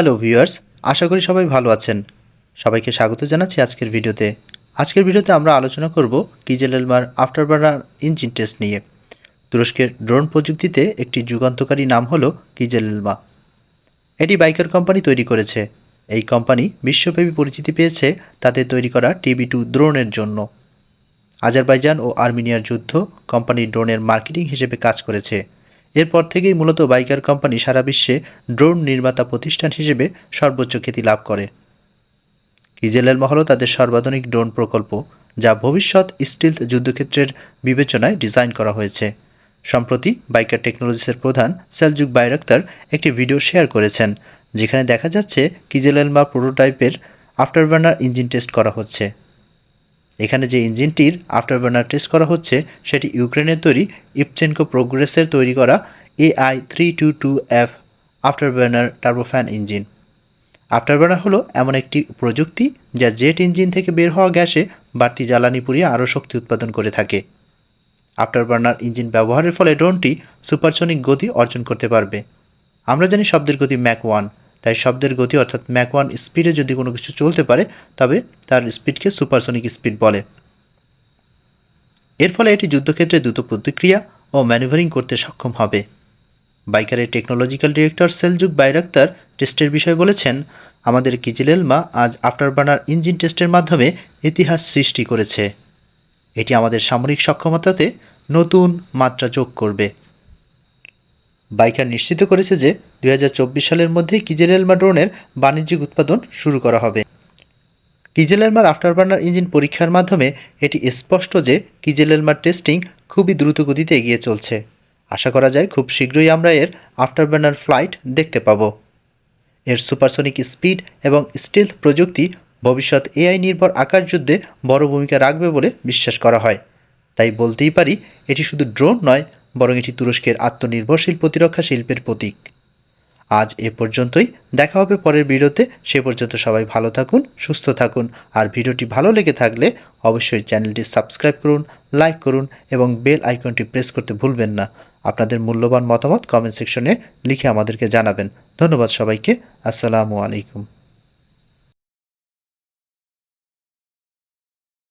Hello viewers আশা করি সবাই ভালো আছেন। সবাইকে স্বাগত জানাচ্ছি আজকের ভিডিওতে। আজকের ভিডিওতে আমরা আলোচনা করব কিজেল এলমার আফটার বার্নার ইঞ্জিন টেস্ট নিয়ে। তুরস্কের ড্রোন প্রযুক্তিতে একটি যুগান্তকারী নাম হলো কিজেল এলমা এটি বাইকার কোম্পানি তৈরি করেছে। এই কোম্পানি বিশ্বব্যাপী পরিচিতি পেয়েছে তাদের তৈরি করা টিবি টু ড্রোনের জন্য। আজারবাইজান ও আর্মেনিয়ার যুদ্ধ কোম্পানি ড্রোনের মার্কেটিং হিসেবে কাজ করেছে। এরপর থেকেই মূলত বাইকার কোম্পানি সারা বিশ্বে ড্রোন নির্মাতা প্রতিষ্ঠান হিসেবে সর্বোচ্চ খ্যাতি লাভ করে। কিজেলের মহল তাদের সর্বাধুনিক ড্রোন প্রকল্প যা ভবিষ্যৎ স্টিলথ যুদ্ধক্ষেত্রের বিবেচনায় ডিজাইন করা হয়েছে। সম্প্রতি বাইকার টেকনোলজিসের প্রধান সেলজুক বাইরাক্তার একটি ভিডিও শেয়ার করেছেন, যেখানে দেখা যাচ্ছে কিজেলেলমা প্রোটোটাইপের আফটারবার্নার ইঞ্জিন টেস্ট করা হচ্ছে। এখানে যে ইঞ্জিনটির আফটারবার্নার টেস্ট করা হচ্ছে, সেটি ইউক্রেনের তৈরি ইপচেনকো প্রোগ্রেসের তৈরি করা AI three two two F afterburner turbofan engine afterburner হলো এমন একটি প্রযুক্তি যা জেট ইঞ্জিন থেকে বের হওয়া গ্যাসে বাড়তি জ্বালানি পুড়িয়ে আরও শক্তি উৎপাদন করে থাকে। আফটারবার্নার ইঞ্জিন ব্যবহারের ফলে ড্রোনটি সুপারসনিক গতি অর্জন করতে পারবে। আমরা জানি শব্দের গতি ম্যাক ওয়ান তাই শব্দের গতি অর্থাৎ ম্যাক ওয়ান স্পিডে যদি কোনো কিছু চলতে পারে, তবে তার স্পিডকে সুপারসনিক স্পিড বলে। এর ফলে এটি যুদ্ধক্ষেত্রে দ্রুত প্রতিক্রিয়া ও ম্যানুভারিং করতে সক্ষম হবে। বাইকারের টেকনোলজিক্যাল ডিরেক্টর সেলজুক বাইরাক্তার টেস্টের বিষয়ে বলেছেন, আমাদের কিজিলেলমা আজ আফটারবার্নার ইঞ্জিন টেস্টের মাধ্যমে ইতিহাস সৃষ্টি করেছে। এটি আমাদের সামরিক সক্ষমতাতে নতুন মাত্রা যোগ করবে। বাইকার নিশ্চিত করেছে যে দু হাজার চব্বিশ সালের মধ্যে কিজেলেলমা ড্রোনের বাণিজ্যিক উৎপাদন শুরু করা হবে। কিজেলেলমার আফটারবার্নার ইঞ্জিন পরীক্ষার মাধ্যমে এটি স্পষ্ট যে কিজেলেলমার টেস্টিং খুবই দ্রুত গতিতে এগিয়ে চলছে। আশা করা যায় খুব শীঘ্রই আমরা এর আফটারবার্নার ফ্লাইট দেখতে পাব। এর সুপারসনিক স্পিড এবং স্টিলথ প্রযুক্তি ভবিষ্যৎ এআই নির্ভর আকার যুদ্ধে বড় ভূমিকা রাখবে বলে বিশ্বাস করা হয়। তাই বলতেই পারি, এটি শুধু ড্রোন নয় বরং এটি তুরস্কের আত্মনির্ভরশীল প্রতিরক্ষা শিল্পের প্রতীক। আজ এ পর্যন্তই। দেখা হবে পরের ভিডিওতে। সে পর্যন্ত সবাই ভালো থাকুন, সুস্থ থাকুন। আর ভিডিওটি ভালো লেগে থাকলে অবশ্যই চ্যানেলটি সাবস্ক্রাইব করুন, লাইক করুন এবং বেল আইকনটি প্রেস করতে ভুলবেন না। আপনাদের মূল্যবান মতামত কমেন্ট সেকশনে লিখে আমাদেরকে জানাবেন। ধন্যবাদ সবাইকে। আসসালামু আলাইকুম।